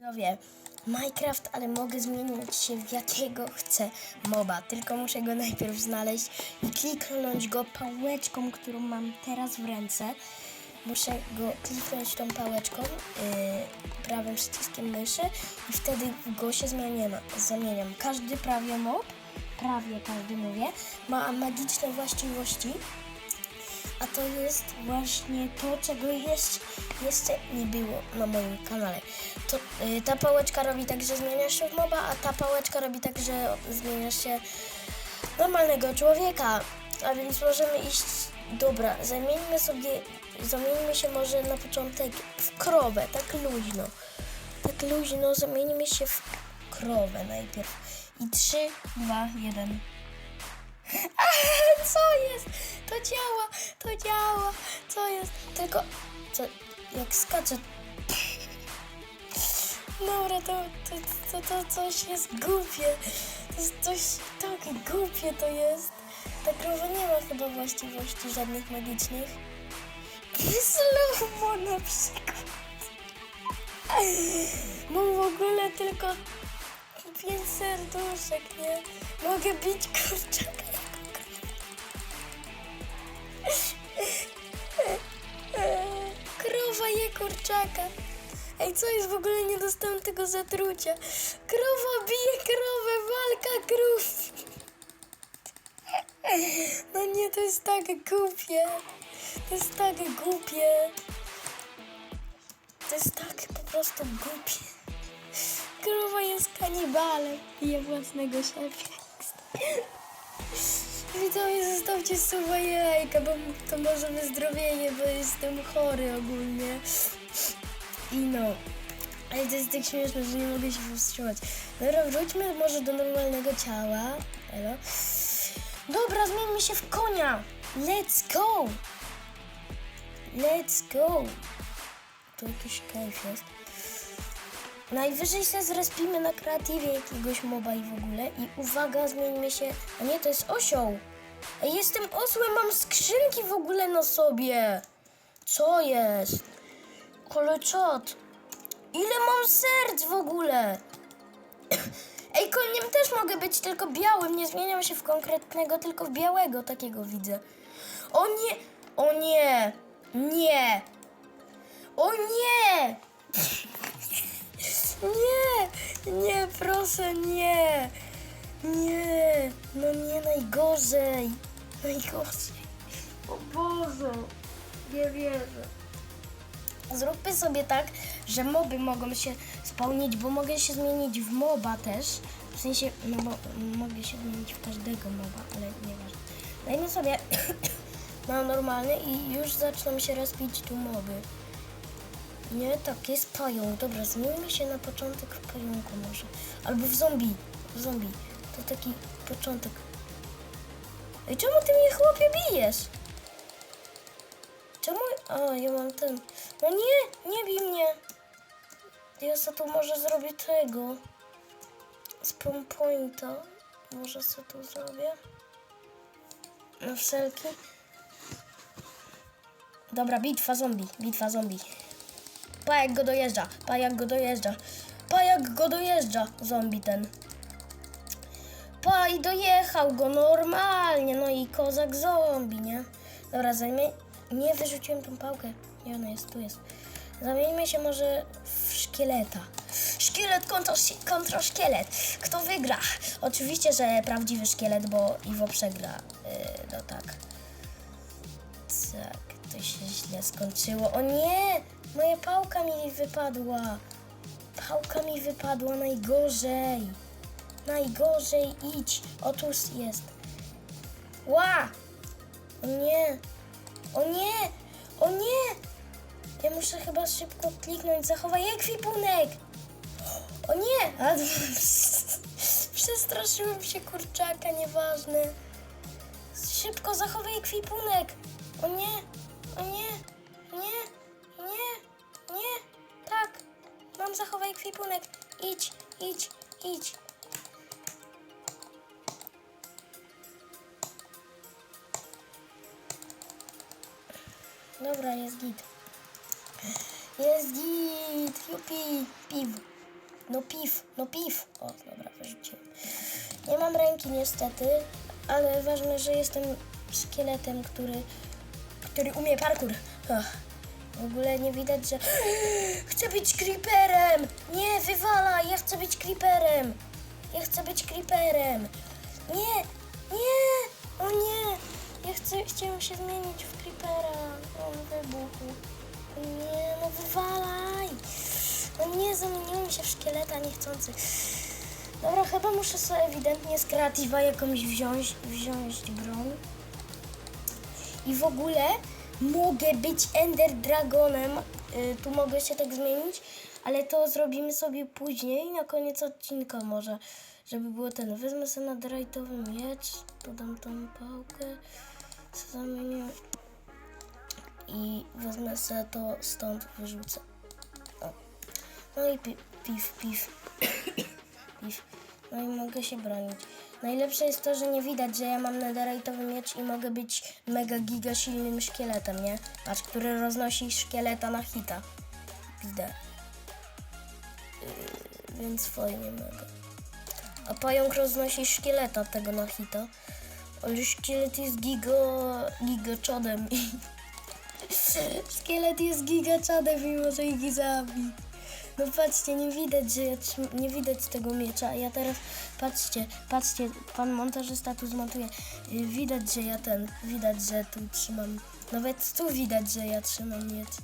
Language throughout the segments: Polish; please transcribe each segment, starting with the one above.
Widzowie, Minecraft, ale mogę zmienić się w jakiego chcę moba. Tylko muszę go najpierw znaleźć i kliknąć go pałeczką, którą mam teraz w ręce. Muszę go kliknąć tą pałeczką, yy, prawym przyciskiem myszy i wtedy go się zmieniam. zamieniam. Każdy prawie mob, prawie każdy mówię, ma magiczne właściwości. A to jest właśnie to, czego jeszcze, jeszcze nie było na moim kanale. To, y, ta pałeczka robi tak, że zmieniasz się w moba, a ta pałeczka robi tak, że zmieniasz się normalnego człowieka. A więc możemy iść. Dobra, zamieńmy sobie, zamieńmy się może na początek w krowę, tak luźno. Tak luźno, zamieńmy się w krowę najpierw. I 3, 2, 1. Co jest? To działa, to działa. Co jest? Tylko, co, jak skaczę. Dobra, to, to, to, to coś jest głupie. To jest coś tak głupie to jest. Ta krowa nie ma chyba właściwości żadnych magicznych. Slow na przykład. Mam w ogóle tylko pięć serduszek, nie? Mogę bić kurczaka Krowa je kurczaka. Ej, co jest w ogóle? Nie dostałem tego zatrucia. Krowa bije krowę, walka krów. No nie, to jest tak głupie. To jest tak głupie. To jest tak po prostu głupie. Krowa jest kanibalem. Bije własnego szefa. Widzowie, zostawcie suba i lajka, bo to może wyzdrowienie, bo jestem chory ogólnie. I no. Ale to jest tak śmieszne, że nie mogę się powstrzymać. Dobra, wróćmy może do normalnego ciała. Elo. Dobra, zmieńmy się w konia. Let's go. Let's go. Tu jakiś kajf jest. Najwyżej się zrespimy na kreatywie jakiegoś moba i w ogóle. I uwaga, zmieńmy się. A nie, to jest osioł. Ej, jestem osłem, mam skrzynki w ogóle na sobie. Co jest? Koleczot. Ile mam serc w ogóle? Ej, koniem też mogę być, tylko białym. Nie zmieniam się w konkretnego, tylko w białego takiego widzę. O nie! O nie! Nie! O nie! Nie! Nie, proszę, nie! Nie! No nie, najgorzej! Najgorzej! O Boże! Nie wierzę. Zróbmy sobie tak, że moby mogą się spełnić, bo mogę się zmienić w moba też. W sensie, no bo mogę się zmienić w każdego moba, ale nieważne. Dajmy sobie na normalny i już zaczną się rozpić tu moby. Nie, tak, jest pająk. Dobra, zmieńmy się na początek w pająku może. Albo w zombie. W zombie. To taki początek. Ej, czemu ty mnie chłopie bijesz? Czemu? A, ja mam ten. No nie, nie bij mnie. Ja sobie tu może zrobię tego. Spawn pointa. Może sobie tu zrobię. Na wszelki. Dobra, bitwa zombie, bitwa zombie. Pa jak go dojeżdża, pa jak go dojeżdża, pa jak go dojeżdża zombie ten. I dojechał go normalnie, no i kozak zombie, nie? Dobra, zajmie... Nie wyrzuciłem tą pałkę. Nie, ona jest, tu jest. Zamieńmy się może w szkieleta. Szkielet kontra, kontra szkielet. Kto wygra? Oczywiście, że prawdziwy szkielet, bo Iwo przegra. Yy, no tak. Tak, to się źle skończyło. O nie! Moja pałka mi wypadła. Pałka mi wypadła najgorzej. Najgorzej, idź. Otóż jest. Ła! O nie! O nie! O nie! Ja muszę chyba szybko kliknąć. Zachowaj ekwipunek! O nie! Przestraszyłem się kurczaka, nieważne. Szybko zachowaj ekwipunek! O nie! O nie! Nie! Nie! Nie! Tak! Mam zachowaj ekwipunek! Idź! Idź! Idź! Dobra, jest git. Jest git! Jupi! Piw! no piw, no piw. O, dobra, wyrzuciłem. Nie mam ręki niestety, ale ważne, że jestem szkieletem, który, który umie parkour. Ach, w ogóle nie widać, że... Chcę być creeperem! Nie, wywala, ja chcę być creeperem! Ja chcę być creeperem! Nie, nie, o nie! Ja chcę, chciałem się zmienić w creepera. Nie, no wywalaj! No nie, zamieniłem się w szkieleta niechcący. Dobra, chyba muszę sobie ewidentnie z kreatywa jakąś wziąć, wziąć broń. I w ogóle mogę być Ender Dragonem. Y, tu mogę się tak zmienić, ale to zrobimy sobie później, na koniec odcinka może, żeby było ten. Wezmę sobie nadrajtowy miecz, dodam tą pałkę, zamienię i wezmę sobie to stąd, wyrzucę. O. No i pi- piw, piw. piw. No i mogę się bronić. Najlepsze jest to, że nie widać, że ja mam netherite'owy miecz i mogę być mega giga silnym szkieletem, nie? Patrz, który roznosi szkieleta na hita. Widzę. Yy, więc fajnie mega. A pająk roznosi szkieleta tego na hita. Ale szkielet jest gigo... gigaczodem. Szkielet jest gigaczadem i może ich zabić. No patrzcie, nie widać, że ja nie widać tego miecza. Ja teraz, patrzcie, patrzcie, pan montażysta tu zmontuje. Y, Widać, że ja ten, widać, że tu trzymam. Nawet tu widać, że ja trzymam miecz.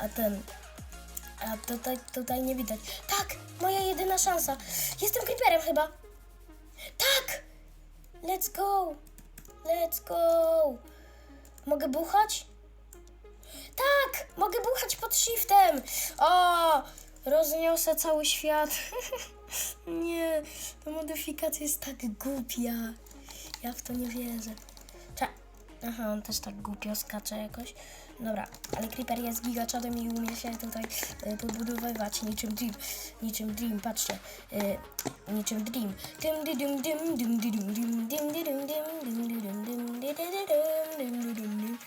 A ten, a tutaj, tutaj nie widać. Tak, moja jedyna szansa. Jestem creeperem chyba. Tak! Let's go! Let's go! Mogę buchać? Tak! Mogę buchać pod shiftem! O! Rozniosę cały świat. nie, ta modyfikacja jest tak głupia. Ja w to nie wierzę. Cze- Aha, on też tak głupio skacze jakoś. Dobra, ale Creeper jest gigaczadem i umie się tutaj y, podbudowywać niczym Dream. Niczym Dream, patrzcie. Y, niczym Dream. Dym, dy, dym, dym, dym, dy, dym, dym, dym, dy, dym, dym, dym, dy, dym, dym, dy, dy, dy, dym, dym, dy, dym, dym.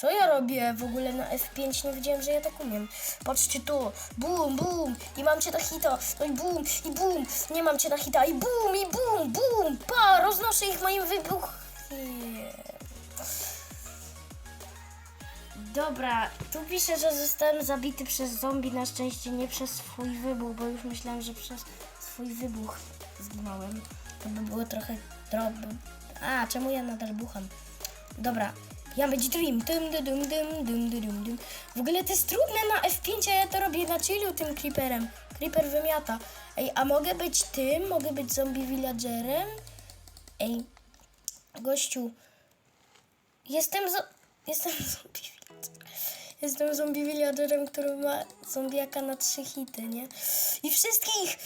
Co ja robię? W ogóle na F5 nie wiedziałem, że ja tak umiem. Patrzcie tu. Bum, bum. I mam cię na hita. No i bum, i bum. Nie mam cię na hita. I bum, i bum, bum. Pa, roznoszę ich moim wybuchem. Dobra, tu pisze, że zostałem zabity przez zombie, na szczęście nie przez swój wybuch, bo już myślałem, że przez swój wybuch zginąłem. To by było trochę drob... A, czemu ja nadal bucham? Dobra, ja być dream. Dym, dym, dym, dym, dym, dym. W ogóle to jest trudne na F5, a ja to robię na chillu tym creeperem. Creeper wymiata. Ej, a mogę być tym? Mogę być zombie villagerem? Ej, gościu, Jestem zo... Jestem zombie. Jestem zombie villagerem, który ma zombiaka na trzy hity, nie? I wszystkich!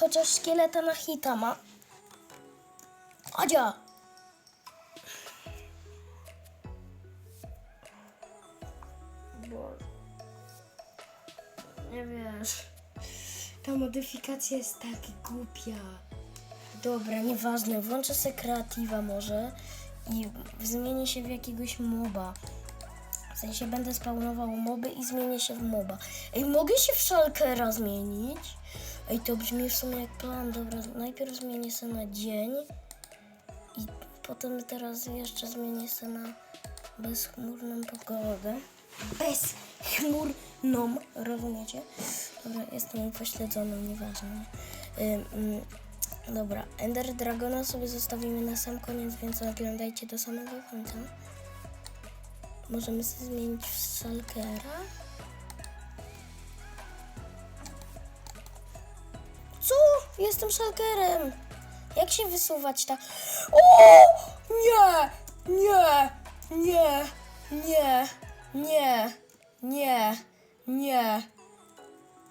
Chociaż szkieleta na hita ma. Adzia! Nie wiesz. Ta modyfikacja jest tak głupia. Dobra, nieważne. Włączę sobie kreatywa może i zmienię się w jakiegoś moba. W sensie będę spawnował moby i zmienię się w moba. Ej, mogę się w szalkera zmienić? Ej, to brzmi w sumie jak plan. Dobra, najpierw zmienię się na dzień i potem teraz jeszcze zmienię się na bezchmurną pogodę. Bezchmurną, rozumiecie? Dobra, jestem upośledzoną, nieważne. Ym, ym, Dobra, Ender Dragona sobie zostawimy na sam koniec, więc oglądajcie do samego końca. Możemy zmienić w Salkera. Co? Jestem Shulkerem. Jak się wysuwać tak? O! Nie! Nie! Nie! Nie! Nie! Nie! Nie!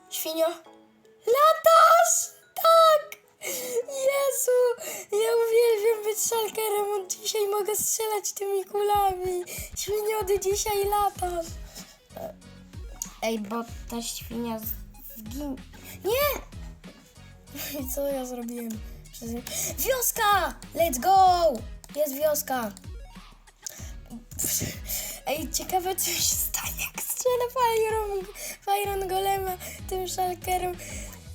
Świnio? Latasz! Tak! Jezu! Ja uwielbiam być szalkerem. Od dzisiaj mogę strzelać tymi kulami. Świniody dzisiaj latasz. Ej, bo ta świnia zgin... Nie! I co ja zrobiłem? Wioska! Let's go! Jest wioska. Ej, ciekawe co się stanie, jak strzelę Fireon, Fireon Golema tym szalkerem.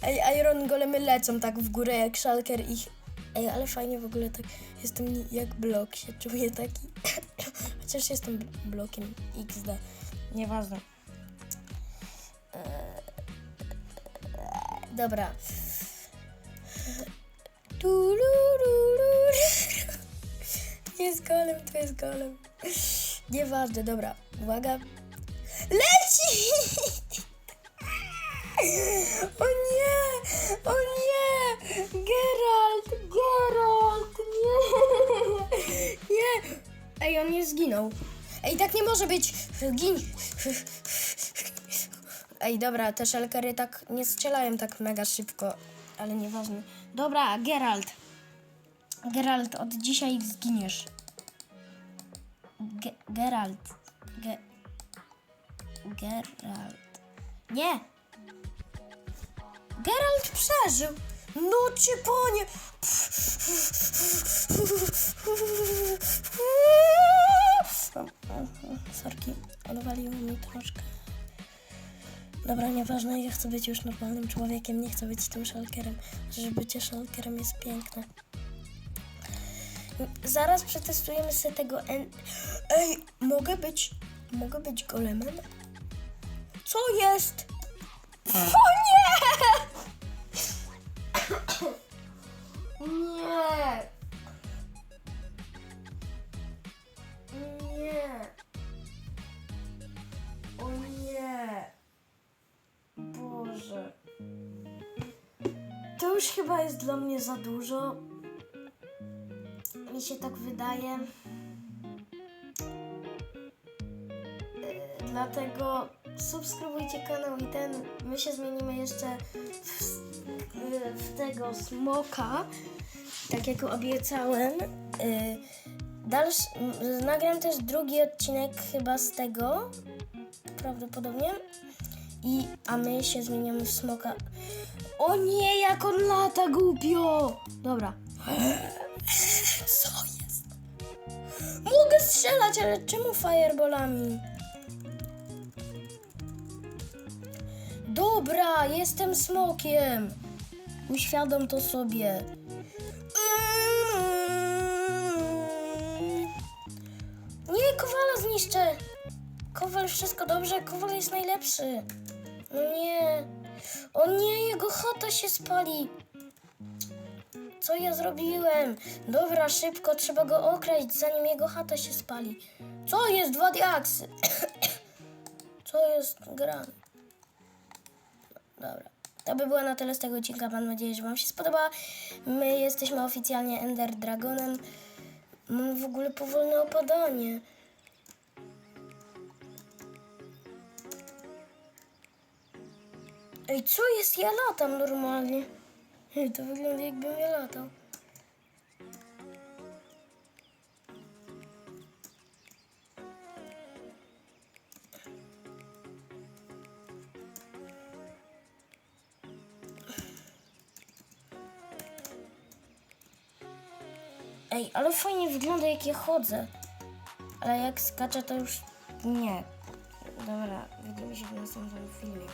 Ej, Iron Golemy lecą tak w górę jak Shulker ich... Ej, ale fajnie w ogóle tak, jestem jak blok, się czuję taki. Chociaż jestem bl- blokiem XD. Nieważne. Eee, Dobra. Turururu. Jest golem, to jest golem. Nieważne, dobra. Uwaga. Leci! O nie! O nie! Geralt! Geralt! Nie! Nie! Ej, on nie zginął. Ej, tak nie może być! Gin! Ej, dobra, te szelkery tak nie strzelają tak mega szybko, ale nieważne. Dobra, Geralt. Geralt, od dzisiaj zginiesz. Ge Geralt. Ge Geralt. Nie! Geralt przeżył! No cię panie! Sorki, odwaliło mi troszkę. Dobra, nieważne, ja chcę być już normalnym człowiekiem, nie chcę być tym szalkerem. Że bycie szalkerem jest piękne. Zaraz przetestujemy sobie tego en... Ej, mogę być... Mogę być golemem? Co jest? O nie! Nie! Nie! O nie! Boże. To już chyba jest dla mnie za dużo. Mi się tak wydaje. E, Dlatego subskrybujcie kanał i ten. My się zmienimy jeszcze w, w tego smoka. Tak jak obiecałem. Dalszy, m, nagram też drugi odcinek chyba z tego. Prawdopodobnie. I, a my się zmieniamy w smoka. O nie, jak on lata głupio! Dobra. Co jest? Mogę strzelać, ale czemu fireballami? Dobra, jestem smokiem. Uświadom to sobie. Nie, Kowala zniszczę. Kowal, wszystko dobrze? Kowal jest najlepszy. No nie. O nie, jego chata się spali. Co ja zrobiłem? Dobra, szybko, trzeba go okraść, zanim jego chata się spali. Co jest? Dwa diaksy. Co jest grane? Dobra. To by było na tyle z tego odcinka. Mam nadzieję, że Wam się spodoba. My jesteśmy oficjalnie Ender Dragonem. Mam w ogóle powolne opadanie. Ej, co jest? Ja latam normalnie. To wygląda jakbym ja latał. Ej, ale fajnie wygląda jak ja chodzę. Ale jak skaczę to już nie. Dobra, widzimy się w następnym filmie.